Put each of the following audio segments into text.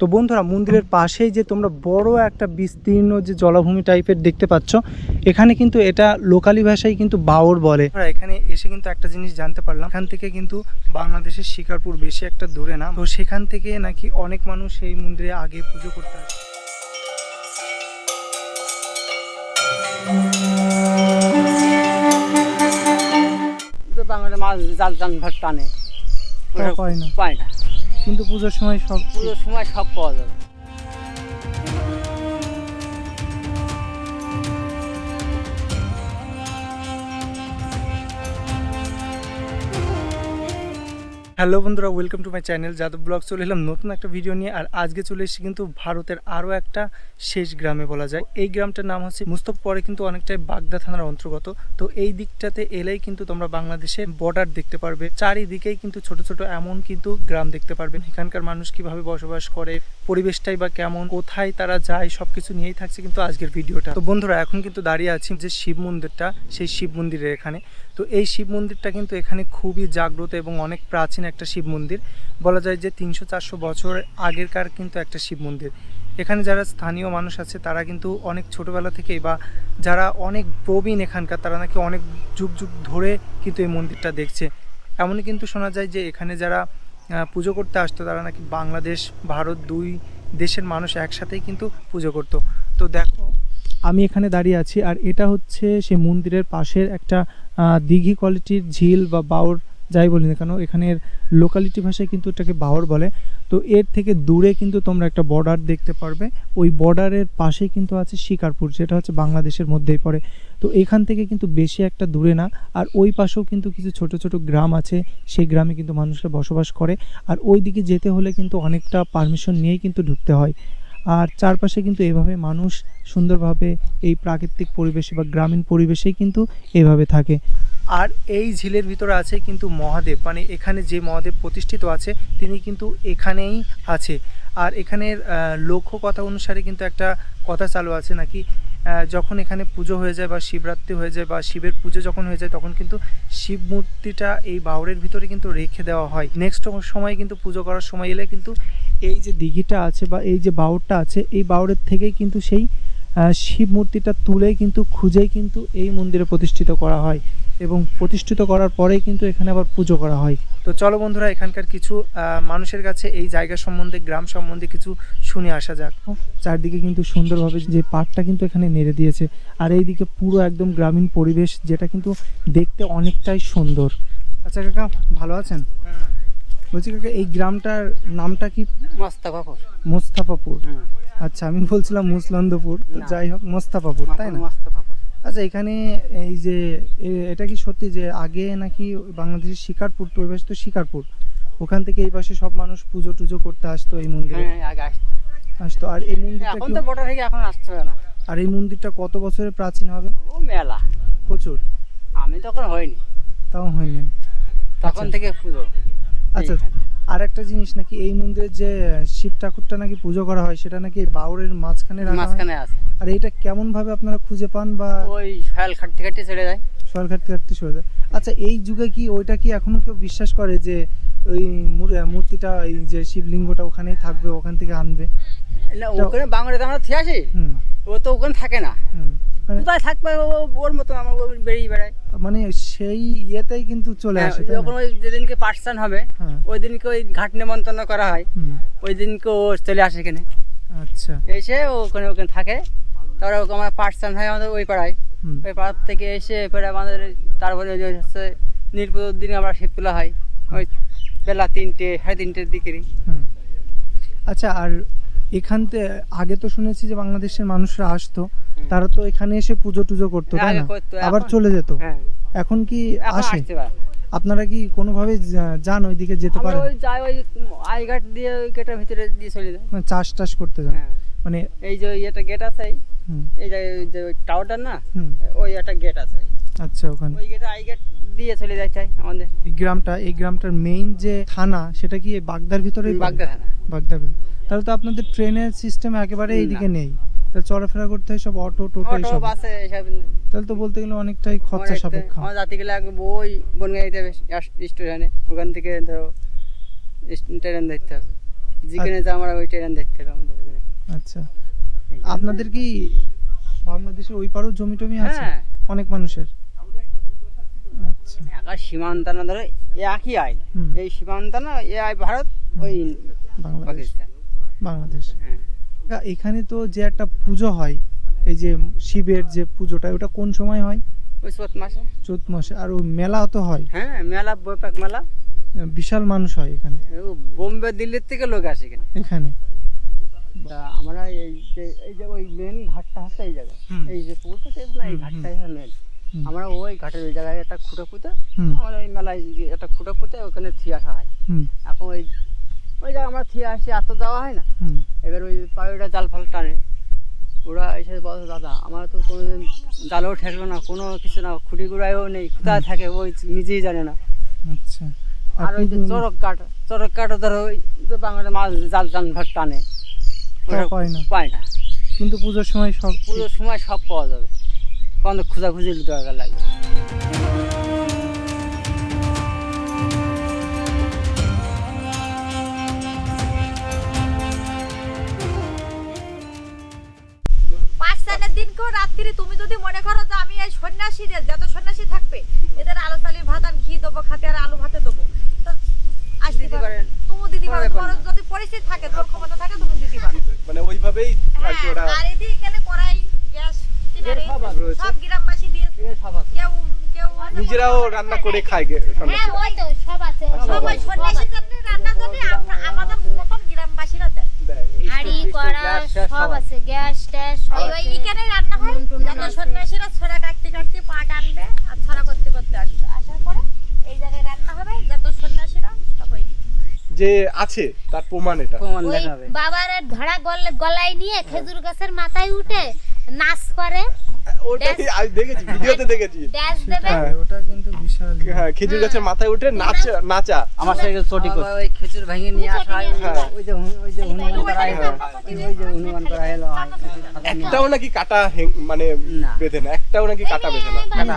তো বন্ধুরা মন্দিরের পাশেই যে তোমরা বড় একটা বিস্তীর্ণ যে জলাভূমি টাইপের দেখতে পাচ্ছ এখানে কিন্তু এটা লোকালি ভাষায় কিন্তু বাওর বলে। আমরা এখানে এসে কিন্তু একটা জিনিস জানতে পারলাম। এখান থেকে কিন্তু বাংলাদেশের শিকারপুর বেশি একটা দূরে না। তো সেখান থেকে নাকি অনেক মানুষ এই মন্দিরে আগে পুজো করতে আসে। বাংলাদেশে মাছ জাল টান ভাত টানে পায় না। পায় না। কিন্তু পুজোর সময় সব পুজোর সময় সব পাওয়া যাবে। হ্যালো বন্ধুরা welcome to my channel Yadav blog চলে এলাম নতুন একটা ভিডিও নিয়ে। আর আজকে চলে এসেছি কিন্তু ভারতের আরও একটা শেষ গ্রামে বলা যায়। এই গ্রামটার নাম হচ্ছে মুস্তফ পরে কিন্তু অনেকটাই বাগদা থানার অন্তর্গত। তো এই দিকটাতে এলেই কিন্তু তোমরা বাংলাদেশে বর্ডার দেখতে পারবে। চারিদিকেই কিন্তু ছোট ছোট এমন কিন্তু গ্রাম দেখতে পারবে। এখানকার মানুষ কীভাবে বসবাস করে পরিবেশটাই বা কেমন, কোথায় তারা যায়, সবকিছু নিয়েই থাকছে কিন্তু আজকের ভিডিওটা। তো বন্ধুরা, এখন কিন্তু দাঁড়িয়ে আছি যে শিব মন্দিরটা, সেই শিব মন্দিরের এখানে। তো এই শিব মন্দিরটা কিন্তু এখানে খুবই জাগ্রত এবং অনেক প্রাচীন একটা শিব মন্দির। বলা যায় যে তিনশো চারশো বছর আগেরকার কিন্তু একটা শিব মন্দির। এখানে যারা স্থানীয় মানুষ আছে, তারা কিন্তু অনেক ছোটোবেলা থেকেই বা যারা অনেক প্রবীণ এখানকার, তারা নাকি অনেক যুগ যুগ ধরে কিন্তু এই মন্দিরটা দেখছে। এমনই কিন্তু শোনা যায় যে এখানে যারা পুজো করতে আসতো, তারা নাকি বাংলাদেশ, ভারত দুই দেশের মানুষ একসাথেই কিন্তু পুজো করত। তো দেখো, আমি এখানে দাঁড়িয়ে আছি আর এটা হচ্ছে সেই মন্দিরের পাশের একটা দীঘি কোয়ালিটির ঝিল বা বাওর যাই বলি না কেন, এখানের লোকালিটি ভাষায় কিন্তু এটাকে বাওর বলে। তো এর থেকে দূরে কিন্তু তোমরা একটা বর্ডার দেখতে পারবে। ওই বর্ডারের পাশেই কিন্তু আছে শিকারপুর, যেটা হচ্ছে বাংলাদেশের মধ্যেই পড়ে। তো এখান থেকে কিন্তু বেশি একটা দূরে না, আর ওই পাশেও কিন্তু কিছু ছোট ছোট গ্রাম আছে, সেই গ্রামে কিন্তু মানুষরা বসবাস করে। আর ওই দিকে যেতে হলে কিন্তু অনেকটা পারমিশন নিয়েই কিন্তু ঢুকতে হয়। আর চারপাশে কিন্তু এভাবে মানুষ সুন্দরভাবে এই প্রাকৃতিক পরিবেশে বা গ্রামীণ পরিবেশেই কিন্তু এভাবে থাকে। আর এই ঝিলের ভিতরে আছে কিন্তু মহাদেব মানে এখানে যে মহাদেব প্রতিষ্ঠিত আছে তিনি কিন্তু এখানেই আছে। আর এখানের আহ, লোক কথা অনুসারে কিন্তু একটা কথা চালু আছে নাকি যখন এখানে পুজো হয়ে যায় বা শিবরাত্রি হয়ে যায় বা শিবের পুজো যখন হয়ে যায় তখন কিন্তু শিব মূর্তিটা এই বাউরের ভিতরে কিন্তু রেখে দেওয়া হয়। নেক্সট সময় কিন্তু পুজো করার সময় এলে কিন্তু এই যে দিঘিটা আছে বা এই যে বাউরটা আছে এই বাউরের থেকেই কিন্তু সেই শিব মূর্তিটা তুলেই কিন্তু, খুঁজেই কিন্তু এই মন্দিরে প্রতিষ্ঠিত করা হয় এবং প্রতিষ্ঠিত করার পরেই কিন্তু এখানে আবার পুজো করা হয়। তো চলো বন্ধুরা, এখানকার কিছু মানুষের কাছে এই জায়গা সম্বন্ধে, গ্রাম সম্বন্ধে কিছু শুনে আসা যাক। চারদিকে কিন্তু সুন্দরভাবে যে পাটটা কিন্তু এখানে নেড়ে দিয়েছে। আর এইদিকে পুরো একদম গ্রামীণ পরিবেশ, যেটা কিন্তু দেখতে অনেকটাই সুন্দর। আচ্ছা কাকা, ভালো আছেন? বলছি কাকা এই গ্রামটার নামটা কি? মোস্তাফাপুর। মোস্তাফাপুর। আচ্ছা আমি বলছিলাম মুসলন্দপুর। যাই হোক মোস্তাফাপুর তাই না? আচ্ছা এখানে এই যে এটা কি সত্যি যে আগে নাকি বাংলাদেশের শিকারপুর পরিবেশ তো শিকারপুর? ওখান থেকে এই পাশে সব মানুষ পুজো টুজো করতে আসতো এই মন্দিরে? হ্যাঁ আগে আসতো। আসতো। আর এই মন্দিরটা এখন তো বর্ডার থেকে এখন আসতে না। আর এই মন্দিরটা কত বছরের প্রাচীন হবে? ও মেলা। প্রচুর। আমি তখন হয়নি তাও হয়নি। তখন আচ্ছা। থেকে পুজো। আচ্ছা আর একটা জিনিস নাকি এই মন্দিরের যে শিব ঠাকুরটা নাকি পুজো করা হয় সেটা নাকি বাউরের মাঝখানে মাঝখানে আছে। আর এটা কেমন ভাবে আপনারা খুঁজে পান বা ওই ফাইল খাটতে খাটতে চলে যায় সরকার ঘাটতে ঘাটতে সরে যায় আচ্ছা এই যুগে কি ওইটা কি এখনও কেউ বিশ্বাস করে যে ওই মূর্তিটা এই যে শিবলিঙ্গটা ওখানেই থাকবে ওখান থেকে আনবে? না ওখানে বাংলাদেশ আমরা আসি ও তো ওখানে থাকে না। কোথায় থাকবে? ওর মতো আমার বেরিয়ে বেড়ায়। মানে সেই ইয়েতেই কিন্তু চলে হ্যাঁ, আসে যখন ওই যেদিনকে পার্সন হবে হ্যাঁ। ওই দিনকে ওই ঘাট নেমন্তন্ন করা হয় ওই দিনকে ও চলে আসে এখানে। আচ্ছা। এসে ও ওখানে ওখানে থাকে তারপরে ওকে আমার পার্সন হয় আমাদের ওই পাড়ায়। ওই পাড়ার থেকে এসে এবারে আমাদের তারপরে ওই হচ্ছে নীলপুজোর দিনে আমরা শিব তোলা হয় ওই বেলা তিনটে সাড়ে তিনটের দিকে হুম। আচ্ছা আর এখান থেকে আগে তো শুনেছি যে বাংলাদেশের মানুষরা আসতো তারা তো এখানে এসে পুজো টুজো করতো তাই না? আবার চলে যেত। হ্যাঁ। এখন কি আসে? আপনারা কি কোনোভাবে যান ওইদিকে যেতে পারেন? ওই যাই ওই আইঘাট দিয়ে ওই গেটের ভিতরে দিয়ে চলে যায় মানে চাষ টাস করতে যান? হ্যাঁ। মানে এই যে একটা গেট আছে এই- যে টাওয়ারটা না ওই একটা গেট আছে আচ্ছা ওখানে। ওই গেটে আই গেট দিয়ে চলে যায় চাই আমাদের। এই গ্রামটা এই গ্রামটার মেইন যে থানা সেটা কি বাগদার ভিতরে বাগদা থানা। বাগদার তাহলে তো আপনাদের ট্রেনের সিস্টেম একেবারে এইদিকে নেই। চলাফেরা করতে হয় সব অটো টোটো অটো বাসে এসব তাহলে তো বলতে গেলে অনেকটাই খরচা সাপেক্ষ। আমার জাতি গেলে আগে বই বনগাঁ যেতে হবে স্টেশনে। ওখান থেকে ধরো ট্রেন ধরতে হবে। যেখানে যা আমরা ওই ট্রেন দেখতে হবে আমাদের এখানে। আচ্ছা। আপনাদের কি বাংলাদেশের ওই পারও জমি টমি আছে? হ্যাঁ। অনেক মানুষের? আচ্ছা। একা সীমান্ত না ধরো একই আইন। এই সীমান্ত না এ আই ভারত ওই বাংলাদেশ। পাকিস্তান। বাংলাদেশ। হ্যাঁ। এখানে তো যে একটা পুজো হয় এই যে শিবের যে পুজোটা ওটা কোন সময় হয়? ওই চোদ্দ মাসে। চৈত মাসে। আর ওই মেলা তো হয়। হ্যাঁ মেলা বৈপাক মেলা। বিশাল মানুষ হয় এখানে। বোম্বে দিল্লির থেকে লোক আসে এখানে। এখানে। আমরা এই যে এই যে ওই মেন ঘাটটা হচ্ছে এই জায়গায়। এই যে পুকুরটা দেখো না এই ঘাটটাই হচ্ছে মেন আমরা ওই ঘাটের ওই জায়গায় একটা খুঁটো পুঁতে আমরা ওই মেলায় যে একটা খুঁটো পুঁতে ওখানে থিয়ে আসা হয় এখন ওই ওই জায়গায় আমরা থিয়ে আসি এত যাওয়া হয় না। এবার ওই পাড়িটা জাল ফাল টানে। ওরা এসে বলছে দাদা আমার তো কোনোদিন জালও ঠেকলো না কোনো কিছু না খুঁটি গুড়াইও নেই কোথায় থাকে ওই নিজেই জানে না। আচ্ছা। আর ওই যে চরক কাঠ চরক কাঠও ধরো ওই যে বাংলার মাছ জাল টান ভাট টানে। পায় না। পায় না। কিন্তু পুজোর সময় সব পুজোর সময় সব পাওয়া যাবে। কখন খোঁজাখুঁজি দরকার লাগবে রাত্রি তুমি যদি মনে করো যে আমি এই সন্ন্যাসীদের যত সন্ন্যাসী থাকবে এদের আলু চালির ভাত আর ঘি দেবো খাতে আর আলু ভাতে দেবো। আসতে পারেন। তুমি দিতে পারো। তোমার যদি পরিস্থিতি থাকে তোমার ক্ষমতা থাকে তুমি দিতে পারো। মানে ওইভাবেই আর হ্যাঁ, এদিকে এখানে গ্যাস সব গ্রামবাসী এখানে কেউ কেউ নিজেরাও রান্না করে খায় হ্যাঁ ওই তো সব আছে। সবাই সন্ন্যাসীর জন্য রান্না যদি আমরা- আমাদের মতন গ্রামবাসীরা দেয় দেয়। হাড়ি স্টোভ, কড়া গ্যাস, ট্যাস সব সব আছে গ্যাস ট্যাস ওই ওই এখানে রান্না হয়? যত সন্ন্যাসীরা ছড়া কাটতে আনবে আর ছড়া করতে করতে আসবে। আসার পরে এই জায়গায় রান্না হবে যত সন্ন্যাসীরা সবাই। যে আছে তার প্রমাণ এটা। প্রমাণ দেখাবে। বাবার ধরা গল- গলায় নিয়ে খেজুর গাছের মাথায় উঠে নাচ করে। ওটা Dance- আমি দেখেছি ভিডিওতে দেখেছি। দেবে হ্যাঁ, ওটা কিন্তু বিশাল। হ্যাঁ খেজুর গাছের মাথায় উঠে নাচা নাচা। আমার সাইকেল চটি করে ওই খেজুর ভেঙে নিয়ে আসা হয় হ্যাঁ। ওই যে ওই যে হনুমান করা এলো ওই যে হনুমান করা একটাও নাকি কাটা মানে বেঁধে না? একটাও নাকি কাটা বেঁধে না?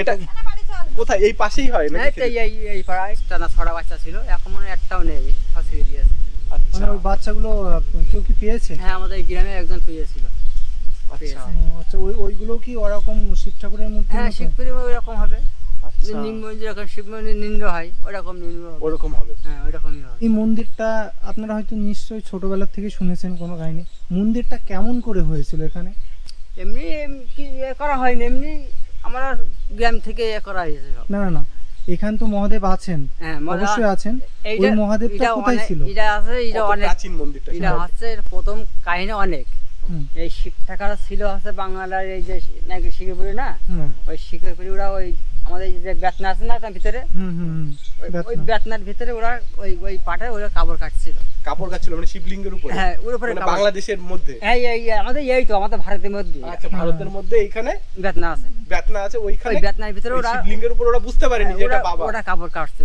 এটা কোথায়? এই পাশেই হয় নাকি এই এই এই পাড়ায় টানা ছড়া বাচ্চা ছিল। এখন মনে একটাও নেই ফাঁসিয়ে দিয়েছে আচ্ছা। মানে ওই বাচ্চাগুলো কেউ কি পেয়েছে? হ্যাঁ আমাদের গ্রামে একজন পেয়েছিল। আচ্ছা। আচ্ছা ওই ওইগুলো কি ওরকম শিব ঠাকুরের মূর্তি হ্যাঁ মতো? শিবপুরি ওই রকম হবে। আচ্ছা। শিব হয় হবে। ওরকম হবে। হ্যাঁ ওইরকমই হবে। এই মন্দিরটা আপনারা হয়তো নিশ্চয়ই ছোটবেলা থেকে শুনেছেন কোনো কাহিনী। মন্দিরটা কেমন করে হয়েছিল এখানে? এমনি এম- কি করা হয়নি এমনি আমরা গ্রাম থেকে ইয়ে করা হয়েছে না না না এখান তো মহাদেব আছেন। হ্যাঁ অবশ্যই আছেন। ওই মহাদেবটা কোথায় ছিল? এটা আছে এটা অনেক প্রাচীন মন্দিরটা এটা এর প্রথম কাহিনী অনেক। এই শিখ ঠাকারা ছিল হচ্ছে বাংলার এই যে নাকি শিখেপুরি না? ওই শিখেপুরি ওরা ওই আমাদের যে বেতনা আছে না তার ভিতরে হুম, হুম, হুম। ওই- বেতনার ভিতরে ওরা ওই ওই পাটে ওরা কাপড় কাটছিল। কাপড় গাছ ছিল মানে শিবলিঙ্গের উপরে? হ্যাঁ ওর উপরে মানে বাংলাদেশের মধ্যে? এই এই আমাদের এই তো আমাদের ভারতের মধ্যে। আচ্ছা ভারতের মধ্যে এইখানে বেতনা আছে। বেতনা আছে ওইখানে? ওই বেতনার ভিতরে ওরা শিবলিঙ্গের উপর ওরা বুঝতে পারেনি যে এটা ওরা- বাবা। ওরা কাপড় কাটছে।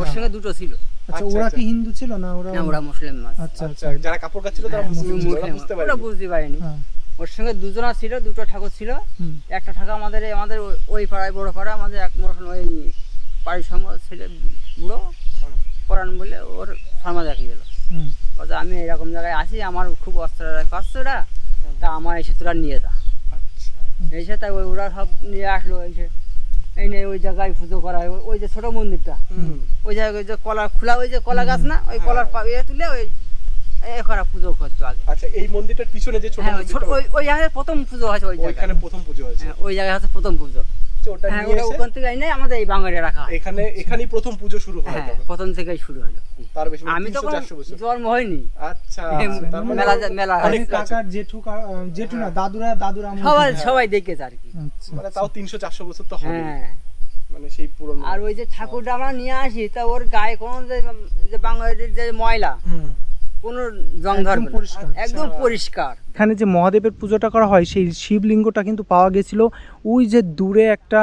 ওর সঙ্গে দুটো ছিল। আচ্ছা আচ্ছা, ওরা আচ্ছা। কি হিন্দু ছিল না ওরা হ্যাঁ ওরা মুসলিম মাছ আচ্ছা আচ্ছা। আচ্ছা যারা কাপড় কাচ্ছিল তারা হ্যাঁ, মুসলিম বুঝতে ওরা বুঝতে পারেনি। হ্যাঁ। ওর সঙ্গে দুজনা ছিল দুটো ঠাকুর ছিল। একটা ঠাকুর আমাদের আমাদের ওই- পাড়ায় বড় পাড়া আমাদের এক মোটর ওই বাড়ির সঙ্গে ছেলে বুড়ো হ্যাঁ। পরাণ বলে ওর ফার্মা দেখিয়ে গেলো। বলছে আমি এরকম জায়গায় আছি আমার খুব অস্ত্র কষ্ট ওরা তা আমার এসে তোরা নিয়ে যা। আচ্ছা। এসে তাই ওই ওরা সব নিয়ে আসলো এসে এই নিয়ে ওই জায়গায় পুজো করা হয় ওই- যে ছোট মন্দিরটা। ওই জায়গায় ওই যে কলা খোলা ওই যে কলা গাছ না ওই কলার পা- ইয়ে তুলে ওই পুজো করতো আগে। আচ্ছা এই মন্দিরটার পিছনে যে ছোট হ্যাঁ ছোট ওই ওই জায়গায় প্রথম পুজো হয়েছে ওই জায়গায়। প্রথম পুজো হয়েছে। হ্যাঁ, ওই জায়গায় হচ্ছে প্রথম পুজো। আচ্ছা, ওটা নিয়ে ওখান থেকে এনে আমাদের এই বাঙালি রাখা এখানে এখানেই প্রথম পুজো শুরু হয় প্রথম থেকেই শুরু হলো। তার বেশি আমি তো 300 400 বছর। জন্ম হয়নি আচ্ছা মেলা মেলা। অনেক প্রাচীন। কাকার জেঠু জেঠু না দাদুরা দাদুরা সবাই সবাই দেখেছে আর কি। আচ্ছা মানে তাও চারশো বছর তো হবে হ্যাঁ। মানে সেই পুরনো আর ওই যে ঠাকুরটা আমরা নিয়ে আসি তা ওর গায়ে কোনো যে বাঙালির যে ময়লা। কোনো জং একদম ধরবে পরিষ্কার। একদম পরিষ্কার। এখানে যে মহাদেবের পুজোটা করা হয় সেই শিবলিঙ্গটা কিন্তু পাওয়া গেছিল ওই যে দূরে একটা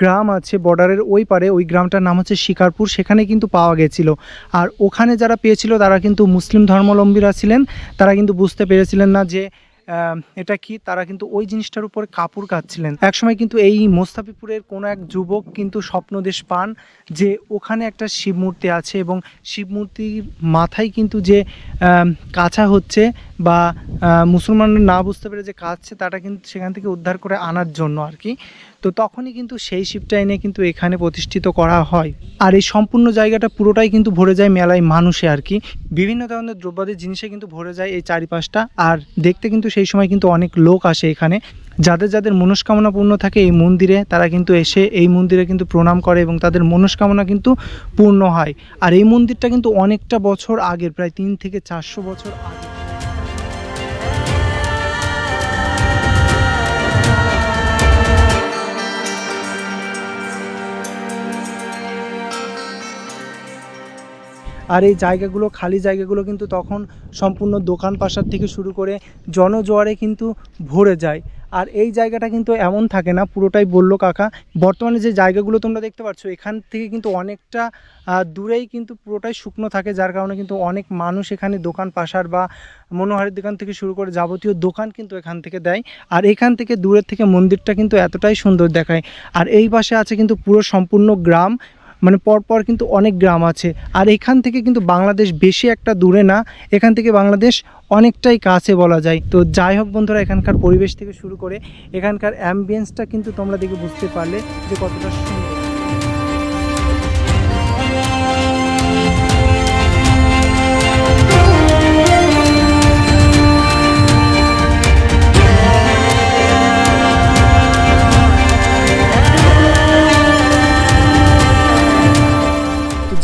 গ্রাম আছে বর্ডারের ওই পারে ওই গ্রামটার নাম হচ্ছে শিকারপুর সেখানে কিন্তু পাওয়া গেছিল। আর ওখানে যারা পেয়েছিল তারা কিন্তু মুসলিম ধর্মাবলম্বীরা ছিলেন তারা কিন্তু বুঝতে পেরেছিলেন না যে এটা কি? তারা কিন্তু ওই জিনিসটার উপরে কাপড় কাচ্ছিলেন। একসময় কিন্তু এই মোস্তাফিপুরের কোনো এক যুবক কিন্তু স্বপ্নদেশ পান যে ওখানে একটা শিব মূর্তি আছে এবং শিব মূর্তির মাথায় কিন্তু যে কাছা হচ্ছে বা মুসলমানরা না বুঝতে পেরে যে কাছে তাটা কিন্তু সেখান থেকে উদ্ধার করে আনার জন্য আর কি। তো তখনই কিন্তু সেই শিবটা এনে কিন্তু এখানে প্রতিষ্ঠিত করা হয়। আর এই সম্পূর্ণ জায়গাটা পুরোটাই কিন্তু ভরে যায় মেলায় মানুষে আর কি। বিভিন্ন ধরনের দ্রব্যাদি জিনিসে কিন্তু ভরে যায় এই চারিপাশটা। আর দেখতে কিন্তু সেই সময় কিন্তু অনেক লোক আসে এখানে। যাদের যাদের মনস্কামনা পূর্ণ থাকে এই মন্দিরে, তারা কিন্তু এসে এই মন্দিরে কিন্তু প্রণাম করে এবং তাদের মনস্কামনা কিন্তু পূর্ণ হয়। আর এই মন্দিরটা কিন্তু অনেকটা বছর আগের, প্রায় তিন থেকে চারশো বছর আগে। আর এই জায়গাগুলো, খালি জায়গাগুলো কিন্তু তখন সম্পূর্ণ দোকান পাশার থেকে শুরু করে জনজোয়ারে কিন্তু ভরে যায়। আর এই জায়গাটা কিন্তু এমন থাকে না, পুরোটাই বলল কাকা। বর্তমানে যে জায়গাগুলো তোমরা দেখতে পাচ্ছ, এখান থেকে কিন্তু অনেকটা দূরেই কিন্তু পুরোটাই শুকনো থাকে, যার কারণে কিন্তু অনেক মানুষ এখানে দোকান পাশার বা মনোহারের দোকান থেকে শুরু করে যাবতীয় দোকান কিন্তু এখান থেকে দেয়। আর এখান থেকে দূরের থেকে মন্দিরটা কিন্তু এতটাই সুন্দর দেখায়। আর এই পাশে আছে কিন্তু পুরো সম্পূর্ণ গ্রাম মানে পরপর কিন্তু অনেক গ্রাম আছে। আর এখান থেকে কিন্তু বাংলাদেশ বেশি একটা দূরে না, এখান থেকে বাংলাদেশ অনেকটাই কাছে বলা যায়। তো যাই হোক বন্ধুরা, এখানকার পরিবেশ থেকে শুরু করে এখানকার অ্যাম্বিয়েন্সটা কিন্তু তোমরা দেখে বুঝতে পারলে যে কতটা সুন্দর।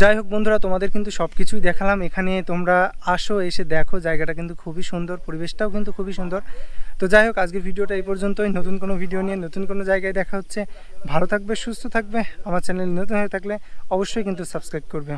যাই হোক বন্ধুরা, তোমাদের কিন্তু সব কিছুই দেখালাম। এখানে তোমরা আসো, এসে দেখো, জায়গাটা কিন্তু খুবই সুন্দর, পরিবেশটাও কিন্তু খুবই সুন্দর। তো যাই হোক, আজকের ভিডিওটা এই পর্যন্তই। নতুন কোনো ভিডিও নিয়ে নতুন কোনো জায়গায় দেখা হচ্ছে। ভালো থাকবে, সুস্থ থাকবে। আমার চ্যানেল নতুন হয়ে থাকলে অবশ্যই কিন্তু সাবস্ক্রাইব করবে।